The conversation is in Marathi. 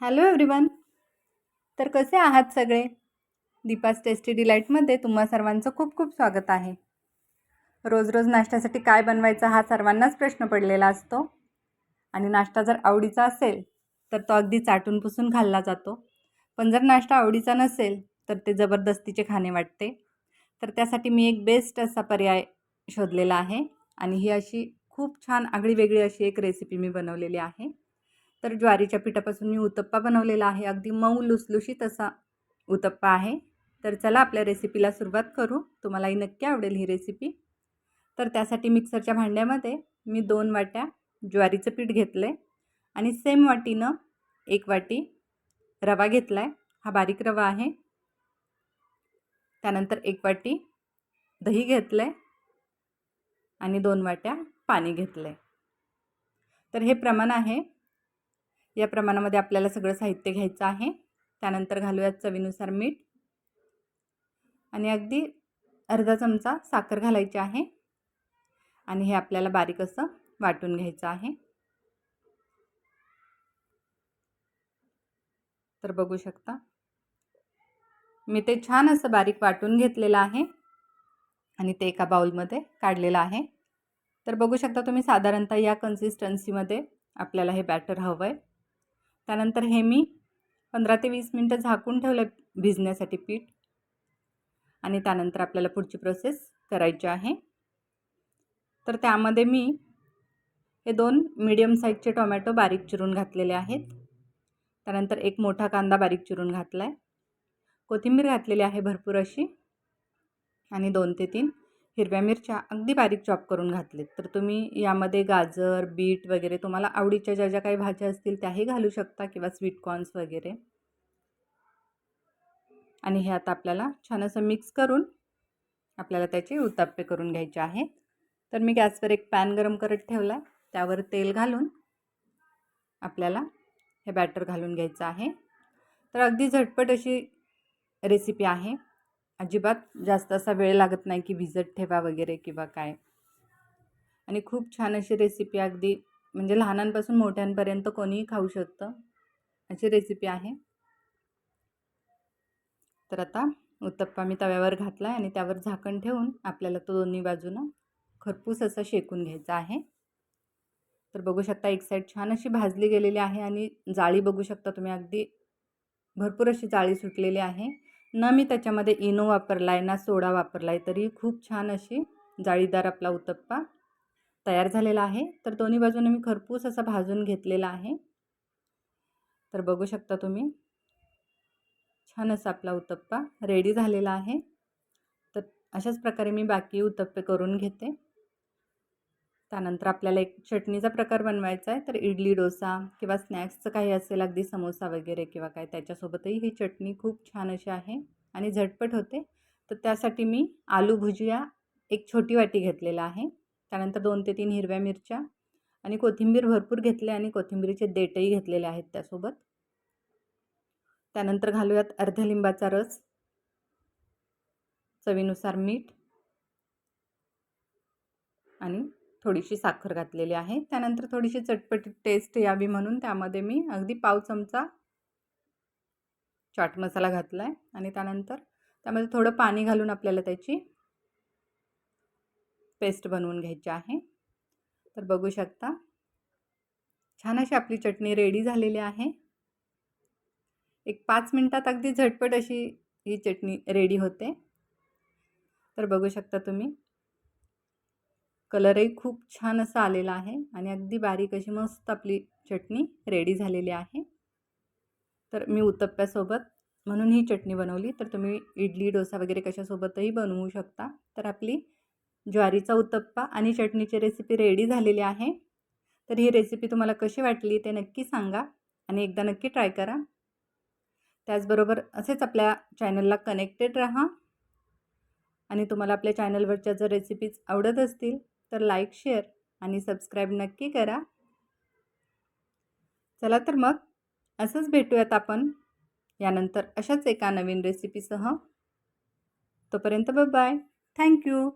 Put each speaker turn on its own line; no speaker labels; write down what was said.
हॅलो एव्हरीवन तर कसे आहात सगळे? दीपास टेस्टी डिलाईटमध्ये तुम्हा सर्वांचं खूप खूप स्वागत आहे. रोज रोज नाश्त्यासाठी काय बनवायचा हा सर्वांनाच प्रश्न पडलेला असतो. आणि नाश्ता जर आवडीचा असेल तर तो अगदी चाटून पुसून खाल्ला जातो. पण जर नाश्ता आवडीचा नसेल तर ते जबरदस्तीचे खाणे वाटते. तर त्यासाठी मी एक बेस्ट असा पर्याय शोधलेला आहे. आणि ही अशी खूप छान आगळी वेगळी अशी एक रेसिपी मी बनवलेली आहे. तर ज्वारीच्या पिठापासून मी उत्तप्पा बनवलेला आहे. अगदी मऊ लुसलुशीत असा उत्तप्पा आहे. तर चला आपल्या रेसिपीला सुरुवात करू. तुम्हालाही नक्की आवडेल ही रेसिपी तर त्यासाठी मिक्सरच्या भांड्यामध्ये मी दोन वाट्या ज्वारीचं पीठ घेतलं आहे आणि सेम वाटीनं एक वाटी रवा घेतला आहे हा बारीक रवा आहे. त्यानंतर एक वाटी दही घेतलं आहे आणि दोन वाट्या पाणी घेतलं आहे तर हे प्रमाण आहे या प्रमाणामध्ये आपल्याला सगळं साहित्य घ्यायचं आहे. त्यानंतर घालूयात चवीनुसार मीठ. आणि अगदी अर्धा चमचा साखर घालायची आहे. आणि हे आपल्याला बारीक असं वाटून घ्यायचं आहे. तर बघू शकता. मी ते छान असं बारीक वाटून घेतलेलं आहे. आणि ते एका बाउलमध्ये काढलेलं आहे. तर बघू शकता तुम्ही साधारणतः या कन्सिस्टन्सीमध्ये आपल्याला हे बॅटर हवं आहे त्यानंतर हे मी पंधरा ते वीस मिनटं झाकून ठेवलं भिजण्यासाठी पीठ. आणि त्यानंतर आपल्याला पुढची प्रोसेस करायची आहे. तर त्यामध्ये मी हे दोन मीडियम साईजचे टोमॅटो बारीक चिरून घातलेले आहेत. त्यानंतर एक मोठा कांदा बारीक चिरून घातला आहे कोथिंबीर घातलेली आहे भरपूर अशी. आणि दोन ते तीन. हिरव्या मिरच्या अगदी बारीक चॉप करून घातलेत. तर तुम्ही यामध्ये गाजर बीट वगैरे तुम्हाला आवडीच्या ज्या ज्या काही भाज्या असतील त्याही घालू शकता किंवा स्वीटकॉर्न्स वगैरे. आणि हे आता आपल्याला छान असं मिक्स करून आपल्याला त्याचे उत्ताप्पे करून घ्यायचे आहे तर मी गॅसवर एक पॅन गरम करत ठेवला. आहे त्यावर तेल घालून आपल्याला हे बॅटर घालून घ्यायचं आहे. तर अगदी झटपट अशी रेसिपी आहे. अजिबात जास्त असा वेळ लागत नाही की भिजत ठेवा वगैरे किंवा काय. आणि खूप छान अशी रेसिपी अगदी म्हणजे लहानांपासून मोठ्यांपर्यंत कोणीही खाऊ शकतं अशी रेसिपी आहे. तर आता उत्तप्पा मी तव्यावर घातला आहे आणि त्यावर झाकण ठेवून आपल्याला तो दोन्ही बाजूनं खरपूस असा शेकून घ्यायचा आहे. तर बघू शकता एक साईड छान अशी भाजली गेलेली आहे आणि जाळी बघू शकता तुम्ही अगदी भरपूर अशी जाळी सुटलेली आहे. ना मी त्याच्यामध्ये इनो वापरला आहे ना सोडा वापरला आहे तरी खूप छान अशी जाळीदार आपला उत्तप्पा तयार झालेला आहे. तर दोन्ही बाजूने मी खरपूस असा भाजून घेतलेला आहे. तर बघू शकता तुम्ही छान असा आपला उत्तप्पा रेडी झालेला आहे. तर अशाच प्रकारे मी बाकी उत्तप्पे करून घेते. त्यानंतर आपल्याला एक चटणीचा प्रकार बनवायचा आहे. तर इडली डोसा किंवा स्नॅक्सचं काही असेल अगदी समोसा वगैरे किंवा काय त्याच्यासोबतही ही चटणी खूप छान अशी आहे आणि झटपट होते. तर त्यासाठी मी आलू भुजिया एक छोटी वाटी घेतलेला आहे. त्यानंतर दोन ते तीन हिरव्या मिरच्या आणि कोथिंबीर भरपूर घेतले आणि कोथिंबीरीचे देटही घेतलेले आहेत त्यासोबत. त्यानंतर घालूयात अर्ध्या लिंबाचा रस चवीनुसार मीठ आणि थोडीशी साखर घातलेली आहे. त्यानंतर थोडीशी चटपटी टेस्ट यावी म्हणून त्यामध्ये मी अगदी पाव चमचा चाट मसाला घातला आहे आणि त्यानंतर त्यामध्ये थोडं पाणी घालून आपल्याला त्याची पेस्ट बनवून घ्यायची आहे. तर बघू शकता छान अशी आपली चटणी रेडी झालेली आहे. एक पाच मिनटात अगदी झटपट अशी ही चटणी रेडी होते. तर बघू शकता तुम्ही कलरही खूप छान असा आलेला आहे आणि अगदी बारीक अशी मस्त आपली चटणी रेडी झालेली आहे. तर मी उत्तप्प्यासोबत म्हणून ही चटणी बनवली. तर तुम्ही इडली डोसा वगैरे कशासोबतही बनवू शकता. तर आपली ज्वारीचा उत्तप्पा आणि चटणीची रेसिपी रेडी झालेली आहे. तर ही रेसिपी तुम्हाला कशी वाटली ते नक्की सांगा आणि एकदा नक्की ट्राय करा. त्याचबरोबर असेच आपल्या चॅनलला कनेक्टेड राहा आणि तुम्हाला आपल्या चॅनलवरच्या जर रेसिपीज आवडत असतील तर लाईक शेअर आणि सबस्क्राईब नक्की करा. चला तर मग असंच भेटूयात आपण यानंतर अशाच एका नवीन रेसिपीसह तोपर्यंत बाय थँक्यू